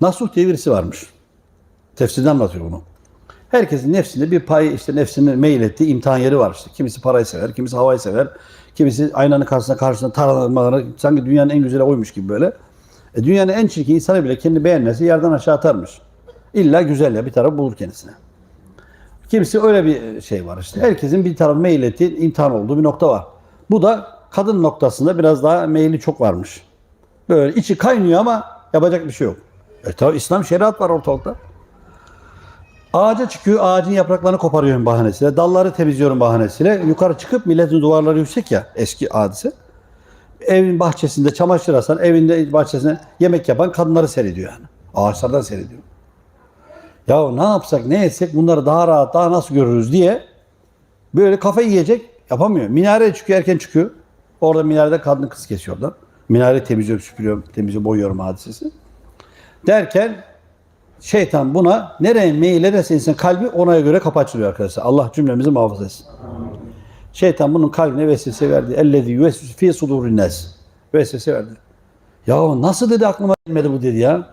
Nasuh diye birisi varmış. Tefsirde anlatıyor bunu. Herkesin nefsinde bir pay işte nefsini meylettiği imtihan yeri var işte. Kimisi parayı sever, kimisi havayı sever. Kimisi aynanın karşısında karşısında taranmaları sanki dünyanın en güzeli oymuş gibi böyle. E, dünyanın en çirkin insanı bile kendini beğenmesi yerden aşağı atarmış. İlla güzel ya bir taraf bulur kendisine. Kimisi öyle bir şey var işte. Herkesin bir taraf meylettiği imtihan olduğu bir nokta var. Bu da kadın noktasında biraz daha meyli çok varmış. Böyle içi kaynıyor ama yapacak bir şey yok. E tabi İslam şeriat var ortalıkta. Ağaca çıkıyor, ağacın yapraklarını koparıyorum bahanesiyle. Dalları temizliyorum bahanesiyle. Yukarı çıkıp milletin duvarları yüksek ya eski hadise. Evin bahçesinde çamaşır asan, evinde bahçesinde yemek yapan kadınları seyrediyor yani. Ağaçlardan seyrediyor. Ya ne yapsak, ne etsek bunları daha rahat, daha nasıl görürüz diye böyle kafa yiyecek yapamıyor. Minareye çıkıyor, erken çıkıyor. Orada minarede kadın kız kesiyorlar. Minare temizliyorum, süpürüyorum, temizliyorum, boyuyorum hadisesi. Derken şeytan buna nereye meyil ederse insan kalbi ona göre kapı açılıyor arkadaşlar. Allah cümlemizi muhafaza etsin. Şeytan bunun kalbine vesvese verdi. Ellezî yüvesvisu fî sudûrin. Vesvese verdi. Ya nasıl dedi aklıma gelmedi bu dedi ya.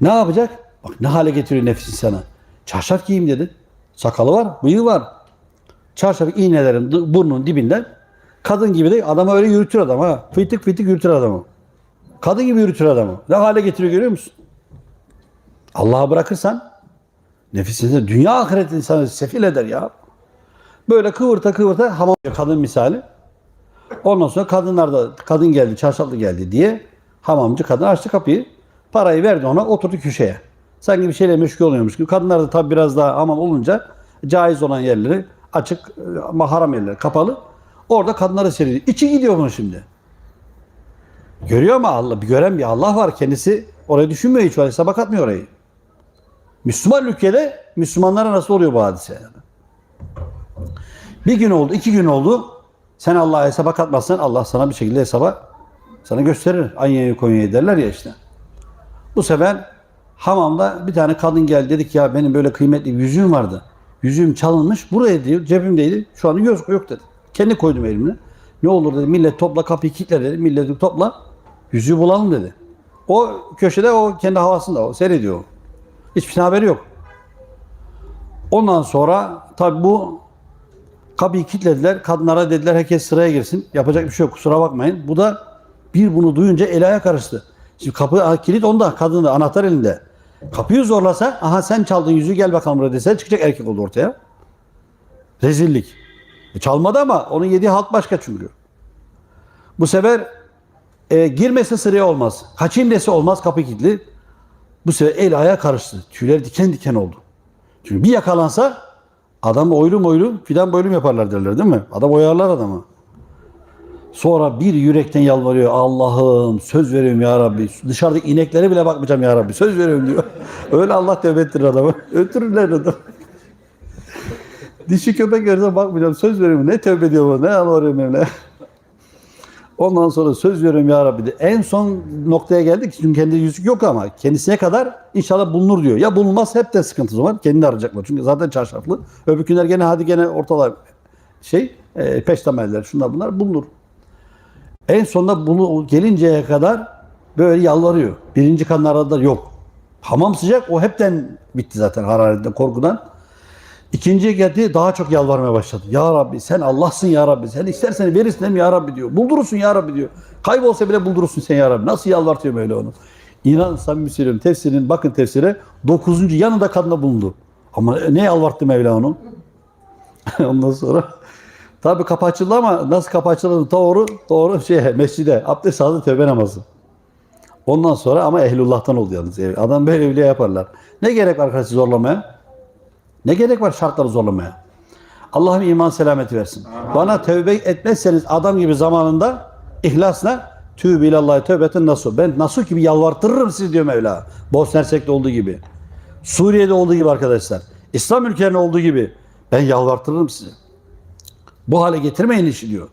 Ne yapacak? Bak ne hale getiriyor nefsin sana. Çarşaf giyeyim dedi. Sakalı var, bıyığı var. Çarşaf iğnelerin burnunun dibinden kadın gibi de adamı öyle yürütür adam ha. Fıtık fıtık yürütür adamı. Kadın gibi yürütür adamı. Ne hale getiriyor görüyor musun? Allah'a bırakırsan nefisinde dünya ahiret insanı sefil eder ya. Böyle kıvırta kıvırta hamam kadın misali. Ondan sonra kadınlar da kadın geldi, çarşaflı geldi diye hamamcı kadın açtı kapıyı. Parayı verdi ona, oturdu köşeye. Sanki bir şeyle meşgul oluyormuş gibi. Kadınlar da tabi biraz daha hamam olunca caiz olan yerleri açık ama haram yerleri kapalı. Orada kadınları seyrediyor. İçi gidiyor bunun şimdi. Görüyor ama Allah, bir gören bir Allah var. Kendisi orayı düşünmüyor hiç. Hesaba katmıyor orayı. Müslüman ülkede Müslümanlara nasıl oluyor bu hadise? Yani? Bir gün oldu, iki gün oldu. Sen Allah'a hesaba katmazsan Allah sana bir şekilde hesaba sana gösterir. Anya'yı Konya'yı derler ya işte. Bu sefer hamamda bir tane kadın geldi. Dedik ya benim böyle kıymetli bir yüzüğüm vardı. Yüzüğüm çalınmış. Buraya diyor cebimdeydi. Şu anda yok, yok dedi. Kendi koydum elimle. Ne olur dedi. Millet topla kapıyı kilitle dedi. Milleti topla. Yüzüğü bulalım dedi. O köşede o kendi havasında o seyrediyor. Hiçbir şey haberi yok. Ondan sonra tabi bu kapıyı kilitlediler. Kadınlara dediler herkes sıraya girsin. Yapacak bir şey yok kusura bakmayın. Bu da bir bunu duyunca el ayağa karıştı. Şimdi kapı kilit onda kadın da anahtar elinde. Kapıyı zorlasa aha sen çaldın yüzüğü gel bakalım buraya dese çıkacak erkek oldu ortaya. Rezillik. E, çalmadı ama onun yediği halt başka çünkü. Bu sefer e, girmesi sıraya olmaz. Kaçayım dese olmaz kapı kilitli. Bu sefer el ayağa karıştı. Tüyler diken diken oldu. Çünkü bir yakalansa adam oylum oylum fidan boylum yaparlar derler değil mi? Adam oyarlar adamı. Sonra bir yürekten yalvarıyor. Allah'ım söz veriyorum ya Rabbi. Dışarıdaki ineklere bile bakmayacağım ya Rabbi. Söz veriyorum diyor. Öyle Allah tövbe ettirir adamı. Ötürürler adamı. Dişi köpek görse bakmayacağım. Söz veriyorum. Ne tövbe ediyor bu? Ne yalvarıyorum ne? Ondan sonra söz veriyorum ya Rabbi de. En son noktaya geldik. Çünkü kendi yüzük yok ama kendisine kadar inşallah bulunur diyor. Ya bulunmaz hep de sıkıntı var. Kendini arayacaklar. Çünkü zaten çarşaflı. Öbürkünler gene hadi gene ortalar şey e, peştemeller şunlar bunlar bulunur. En sonunda bunu gelinceye kadar böyle yalvarıyor. Birinci kanını aradılar yok. Hamam sıcak o hepten bitti zaten hararetten korkudan. İkinciye geldi daha çok yalvarmaya başladı. Ya Rabbi sen Allah'sın ya Rabbi. Sen istersen verirsin hem ya Rabbi diyor. Buldurursun ya Rabbi diyor. Kaybolsa bile buldurursun sen ya Rabbi. Nasıl yalvartıyor böyle onu. İnan samimi söylüyorum tefsirin bakın tefsire 9. yanında kadına bulundu. Ama ne yalvarttı Mevla onu? Ondan sonra tabi kapı açıldı ama nasıl kapı açıldı doğru doğru şey mescide abdest aldı tövbe namazı. Ondan sonra ama ehlullah'tan oldu yalnız. Adam böyle evliya yaparlar. Ne gerek var arkadaşlar zorlamaya? Ne gerek var şartları zorlamaya? Allah'ım iman selameti versin. Bana tövbe etmezseniz adam gibi zamanında ihlasla tüb ilallahi tövbeten nasıl? Ben nasıl gibi yalvartırırım sizi diyor Mevla. Bosna Hersek'te olduğu gibi. Suriye'de olduğu gibi arkadaşlar. İslam ülkelerinde olduğu gibi. Ben yalvartırırım sizi. Bu hale getirmeyin işi diyor.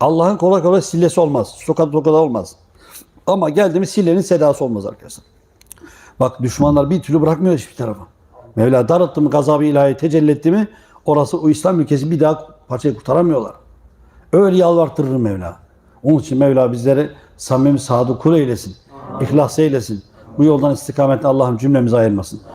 Allah'ın kolay kolay sillesi olmaz. Sokak sokak olmaz. Ama geldi mi sillenin sedası olmaz arkadaşlar. Bak düşmanlar bir türlü bırakmıyor hiçbir tarafa. Mevla daralttı mı gazabı ilahi tecelli etti mi orası o İslam ülkesi bir daha parçayı kurtaramıyorlar. Öyle yalvartırır Mevla. Onun için Mevla bizleri samimi sadık kul eylesin. İhlas eylesin. Bu yoldan istikametle Allah'ım cümlemizi ayırmasın.